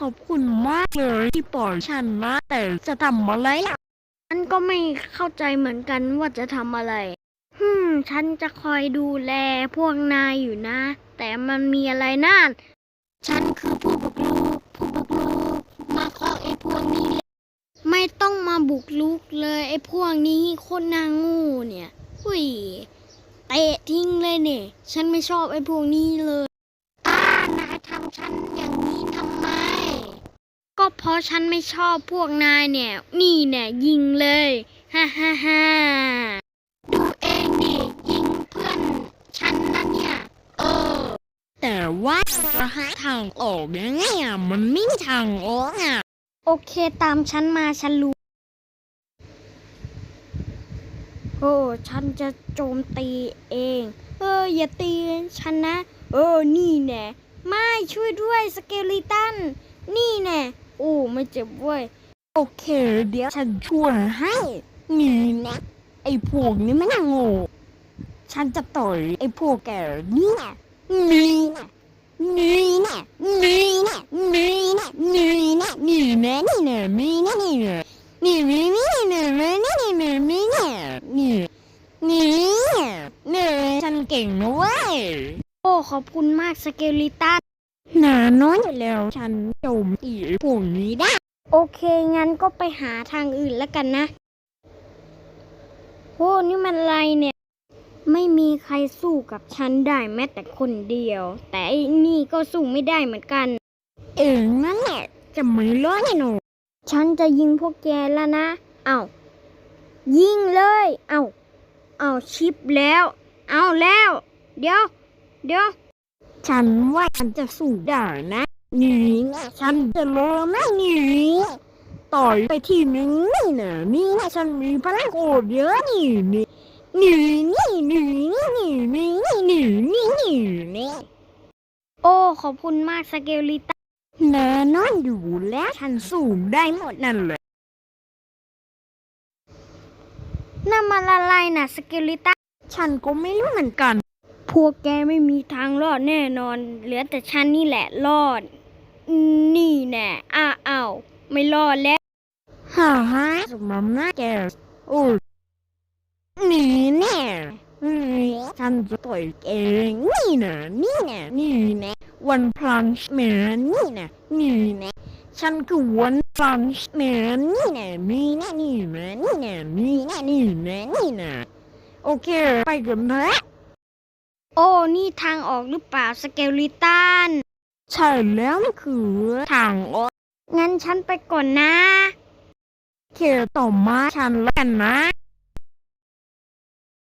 ขอบคุณมากเลยที่ปล่อยฉันนะแต่จะทำอะไรล่ะฉันก็ไม่เข้าใจเหมือนกันว่าจะทำอะไรฮึมฉันจะคอยดูแลพวกนายอยู่นะ แต่มันมีอะไรน่าฉันคือผู้บุกรุกผู้บุกรุกมาขอไอ้พวกนี้เลยไม่ต้องมาบุกลุกเลยไอ้พวกนี้โคตรนางูเนี่ยหุยเตะทิ้งเลยเนี่ย ฉันไม่ชอบไอ้พวกนี้เลย เพราะฉันไม่ชอบพวกนายเนี่ย นี่เนี่ยยิงเลย ฮ่าฮ่าฮ่าดูเองดิยิงเพื่อนฉันนะเนี่ย เออ แต่ว่าจะหาทางออกยังไงอะมันไม่มีทางออกอะ โอเคตามฉันมาฉันรู้ โอ้ ฉันจะโจมตีเอง เออ อย่าตีฉันนะ เออ นี่แน่ไม่ช่วยด้วยสเกลิตัน นี่แน่ อ้ไม่เจ็บเว้ย โอเค เดี๋ยวฉันช่วยให้นี่นะไอ้พวกนี้ไม่น่าโง่ฉันจะต่อยไอ้พวกแกนี่นะนี่นะนี่นะนี่นะนี่นะนี่นะนี่นะนี่นะนี่นะนี่นะนี่นี่นี่นี่นี่นี่นี่นี่นี่นี่นี่นี่ฉันเก่งนะเว้ยโอ้ขอบคุณมากสเกลิตัน หนาน้อยอยู่แล้วฉันโจมตีไอ้พวกนี้ได้ โอเค งั้นก็ไปหาทางอื่นแล้วกันนะโอ้นี่มันอะไรเนี่ย ไม่มีใครสู้กับฉันได้แม้แต่คนเดียว แต่ไอ้นี่ก็สู้ไม่ได้เหมือนกัน เองนั่นแหละจะไม่รอดแน่นอนฉันจะยิงพวกแกแล้วนะ เอายิงเลย เอาเอาชิปแล้ว เอาแล้ว เดี๋ยว เดี๋ยว ฉันว่าฉันจะสู้ได้นะนี่นะฉันจะรองนะนี่ต่อยไปทีนึงนี่นะนี่นะฉันมีพลังโคตรเยอะนี่นี่นี่นี่นี่นี่นี่นี่นี่นี่นี่นี่โอ้ขอบคุณมากสเกลลิตันแน่นอนอยู่แล้วฉันสู้ได้หมดนั่นเลยนั่นมันอะไรนะสเกลลิตันฉันก็ไม่รู้เหมือนกัน พวกแกไม่มีทางรอดแน่นอน เหลือแต่ฉันนี่แหละรอด นี่แน่อ้าอ้าวไม่รอดแล้วฮ่าฮ่าสมน้ำหน้าแกโอ้นี่แน่นี่ฉันจะต่อยแกนี่นะนี่นะนี่นะวันพลันช์แมนนี่นะนี่นะฉันคือวันพลันช์แมนนี่นะนี่นะนี่นะนี่นะนี่นะนี่นะนี่นะโอเค ไปกันเถอะ โอ้ นี่ทางออกหรือเปล่าสเกลลิตันใช่แล้วมันคือทางออกงั้นฉันไปก่อนนะโอเคต่อมาฉันแล้วกันนะ